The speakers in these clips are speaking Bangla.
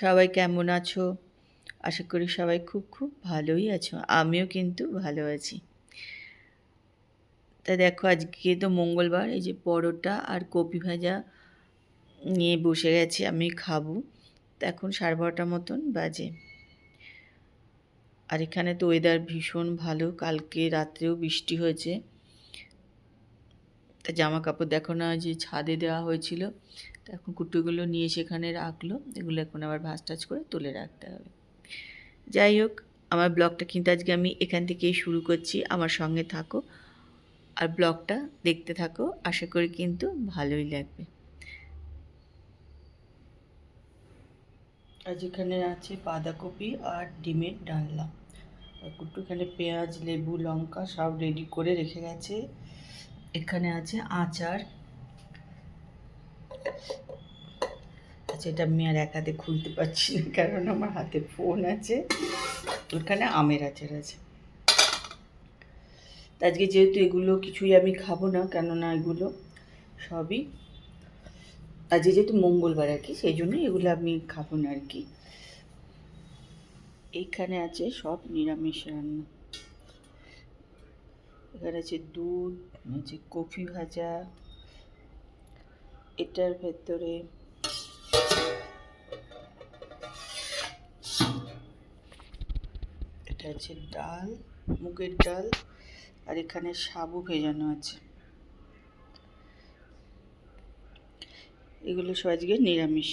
সবাই কেমন আছো? আশা করি সবাই খুব খুব ভালোই আছো। আমিও কিন্তু ভালো আছি। তা দেখো, আজকে তো মঙ্গলবার, এই যে পরোটা আর কপি ভাজা নিয়ে বসে গেছি আমি, খাব। তা এখন সাড়ে বারোটার মতন বাজে। আর এখানে তো ওয়েদার ভীষণ ভালো, কালকে রাত্রেও বৃষ্টি হয়েছে। তা জামা কাপড় দেখো না যে ছাদে দেওয়া হয়েছিল। এখন কুটুগুলো নিয়ে সেখানে রাখল। এগুলো এখন আবার ভাজ টাজ করে তুলে রাখতে হবে। যাই হোক, আমার ব্লগটা কিন্তু আজকে আমি এখান থেকেই শুরু করছি। আমার সঙ্গে থাকো আর ব্লগটা দেখতে থাকো। আশা করি কিন্তু ভালোই লাগবে। আজ এখানে আছে বাঁধাকপি আর ডিমের ডালনা। আর কুট্টু এখানে পেঁয়াজ, লেবু, লঙ্কা সব রেডি করে রেখে গেছে। এখানে আছে আচার আচ্ছা এটা আমি আর এক হাতে খুলতে পারছি না কারণ আমার হাতে ফোন আছে। ওখানে আমের আচার আছে। আজকে যেহেতু এগুলো কিছুই আমি খাব না কেননা এগুলো সবই আজকে যেহেতু মঙ্গলবার আর কি সেই জন্য এগুলো আমি খাব না আর কি। এইখানে আছে সব নিরামিষ রান্না। এখানে আছে দুধ আছে কফি ভাজা। এটার ভেতরে। এটা আছে ডাল মুগের ডাল আর এখানে সাবু ভেজানো আছে। এগুলো সব আজকে নিরামিষ।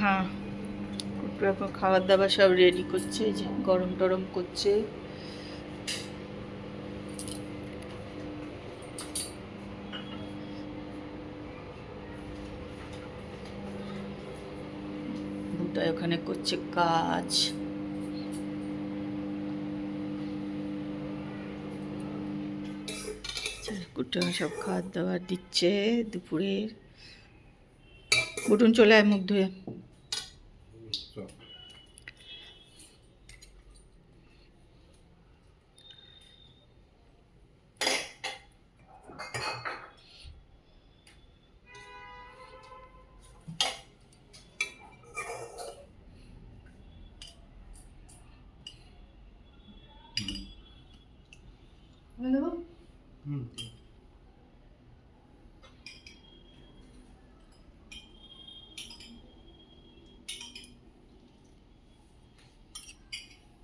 হ্যাঁ খাবার দাবার সব রেডি করছে গরম টরম করছে। বুটাই ওখানে করছে কাজ। কুটুন সব খাবার দাবার দিচ্ছে দুপুরের। কুটুন চলে আয় মুখ ধুয়ে।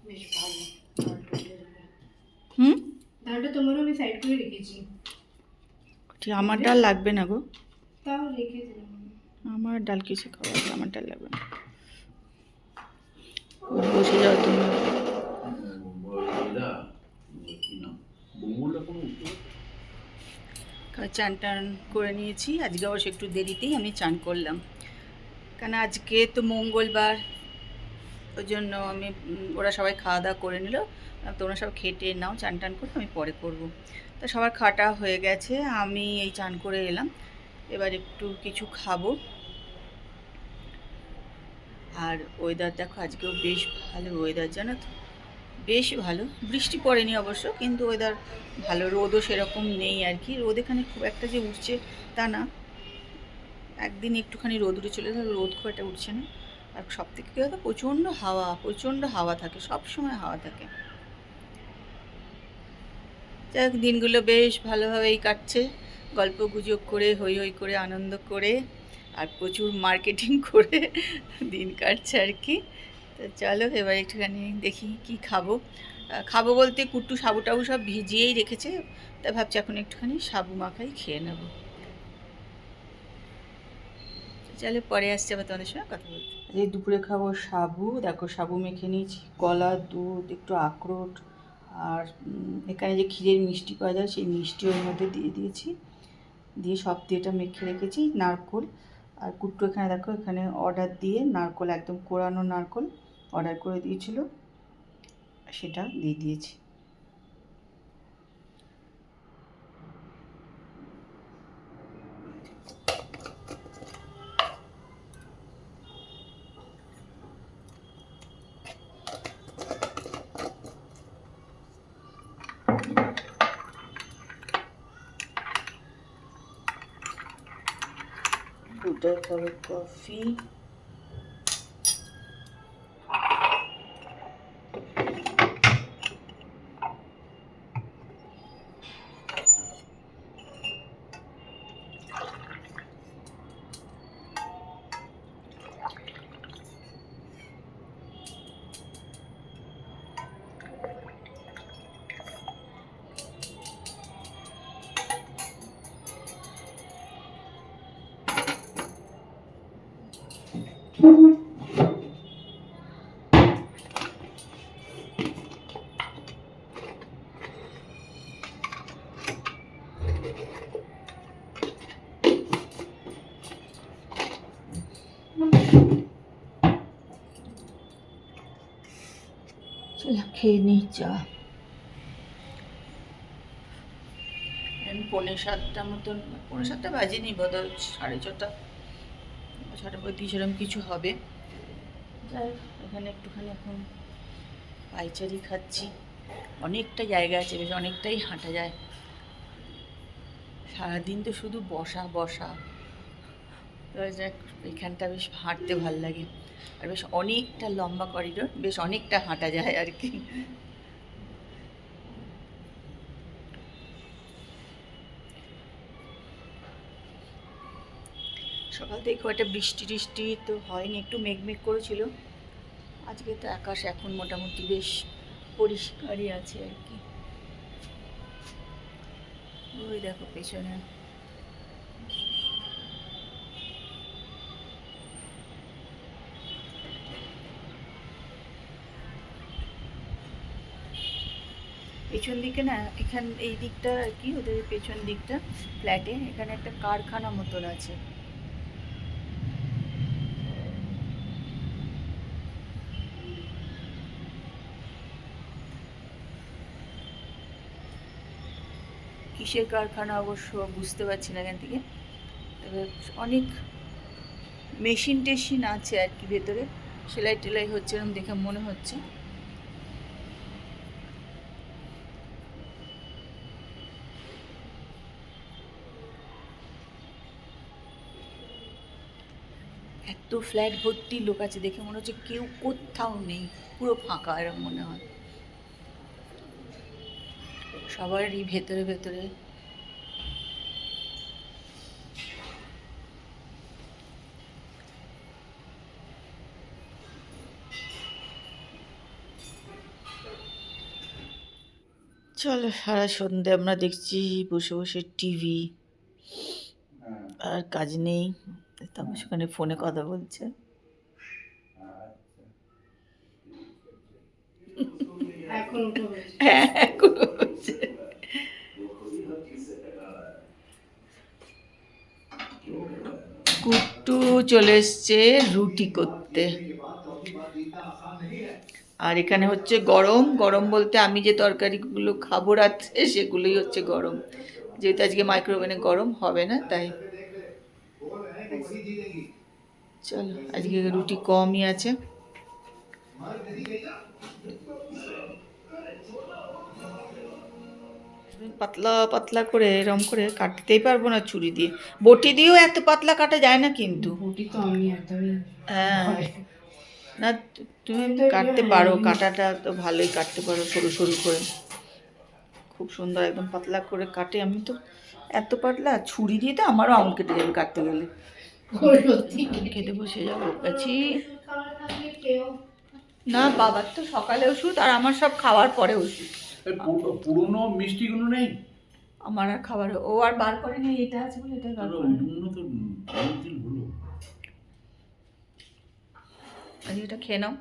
বেশ ভালো হুম? ডালটা তোমারও আমি সাইড করে রেখেছি। ঠিক আমার ডাল লাগবে না গো। তাও রেখে দিলাম। আমার ডাল কিসে খাওয়া আমার ডাল লাগবে না। বসে যাও তুমি। চান টান করে নিয়েছি। আজকে অবশ্য একটু দেরিতেই আমি চান করলাম। কেন আজকে তো মঙ্গলবার, ওই জন্য আমি ওরা সবাই খাওয়া দাওয়া করে নিল। তোমরা সব খেটে নাও, চান টান করে, আমি পরে করব। তা সবার খাটা হয়ে গেছে, আমি এই চান করে এলাম। এবার একটু কিছু খাব। আর ওয়েদার দেখো, আজকেও বেশ ভালো ওয়েদার জানো তো? বেশ ভালো। বৃষ্টি পড়েনি অবশ্য, কিন্তু ওয়েদার ভালো, রোদও সেরকম নেই আর কি। রোদ এখানে খুব একটা যে উঠছে তা না। একদিন একটুখানি রোদ উঠে চলে গেলে, রোদ খুব একটা উঠছে না। আর সব থেকে কী হতো প্রচণ্ড হাওয়া প্রচণ্ড হাওয়া থাকে, সব সময় হাওয়া থাকে। যাই দিনগুলো বেশ ভালোভাবেই কাটছে। গল্প গুজব করে হই হই করে, আনন্দ করে, আর প্রচুর মার্কেটিং করে দিন কাটছে আর কি। তো চলো এবার একটুখানি দেখি কি খাব। খাব বলতে কুট্টু সাবু টাবু সব ভিজিয়েই রেখেছে, তা ভাবছি এখন একটুখানি সাবু মাখাই খেয়ে নেব। চলো পরে আসছে আবার তোমাদের সঙ্গে কথা বলতে। এই দুপুরে খাব সাবু, দেখো সাবু মেখে নিয়েছি, কলা, দুধ, একটু আখরোট, আর এখানে যে ক্ষীরের মিষ্টি পাওয়া যায় সেই মিষ্টি ওর মধ্যে দিয়ে দিয়েছি। দিয়ে সব দিয়ে এটা মেখে রেখেছি, নারকোল। আর কুট্টু এখানে দেখো, এখানে অর্ডার দিয়ে নারকোল, একদম কোরানো নারকোল। অর্ডার করে দিয়েছিল সেটা দিয়ে দিয়েছি। দুটা কাপ কফি খেয়ে নিই চা। পৌনে সাতটা মতন পৌনে সাতটা বাজেনি বোধহয় সাড়ে ছটা। ছটা পঁয়ত্রিশ এরকম কিছু হবে। যাই এখানে একটুখানি এখন পাইচারি খাচ্ছি। অনেকটা জায়গা আছে বেশ অনেকটাই হাঁটা যায়। সারাদিন তো শুধু বসা বসা। যাক এখানটা বেশ হাঁটতে ভালো লাগে। আর বেশ অনেকটা লম্বা করিডোর বেশ অনেকটা হাঁটা যায় আর কি। সকাল থেকে খুব একটা বৃষ্টি টিষ্টি তো হয়নি, একটু মেঘমেঘ করেছিল। আজকে তো আকাশ এখন মোটামুটি বেশ পরিষ্কারই আছে আর কি। ওই দেখো পেছনে। পেছন দিকে না, এখান, এই দিকটা আর কি, ওদের পেছন দিকটা ফ্ল্যাটে এখানে একটা কারখানা মতন আছে। কিসের কারখানা অবশ্য বুঝতে পারছি না এখান থেকে। তবে অনেক মেশিন টেশিন আছে আর কি ভেতরে। সেলাই টেলাই হচ্ছে এরকম দেখে মনে হচ্ছে। এত ফ্ল্যাট ভর্তি লোক আছে দেখে মনে হচ্ছে কেউ কোথাও নেই। পুরো ফাঁকা এরকম মনে হয়। সবারই ভেতরে ভেতরে। চলো, সারা সন্ধে আমরা দেখছি বসে বসে টিভি। আর কাজ নেই তবে সেখানে ফোনে কথা বলছে এখন উঠো হয়েছে কুট্টু চলে এসছে রুটি করতে। আর এখানে হচ্ছে গরম। গরম বলতে আমি যে তরকারিগুলো খাব রাত্রে, সেগুলোই হচ্ছে গরম। যেহেতু আজকে মাইক্রোওভেনে গরম হবে না, তাই। চলো, আজকে রুটি কমই আছে। পাতলা পাতলা করে এরম করে কাটতেই পারব না ছুরি দিয়ে। বটি দিয়েও এত পাতলা কাটা যায় না কিন্তু। বটি তো আমি হ্যাঁ। না তুমি কাটতে পারো কাটাটা তো ভালোই কাটতে পারো সরু সরু করে। খুব সুন্দর একদম পাতলা করে কাটে। আমি তো এত পাতলা ছুরি দিয়ে তো আমারও আম কেটে যাবে কাটতে গেলে। খেতে বসে যাব কাছি না বাবার তো সকালে ওষুধ আর আমার সব খাওয়ার পরে ওষুধ। পুরনো মিষ্টিগুলো নেই? আমার আর খাবার ও আর বার করেনি এটা আছে বলে এটা বার করে তো অনেকদিন হলো। আজকে এটা খেয়ে নাও।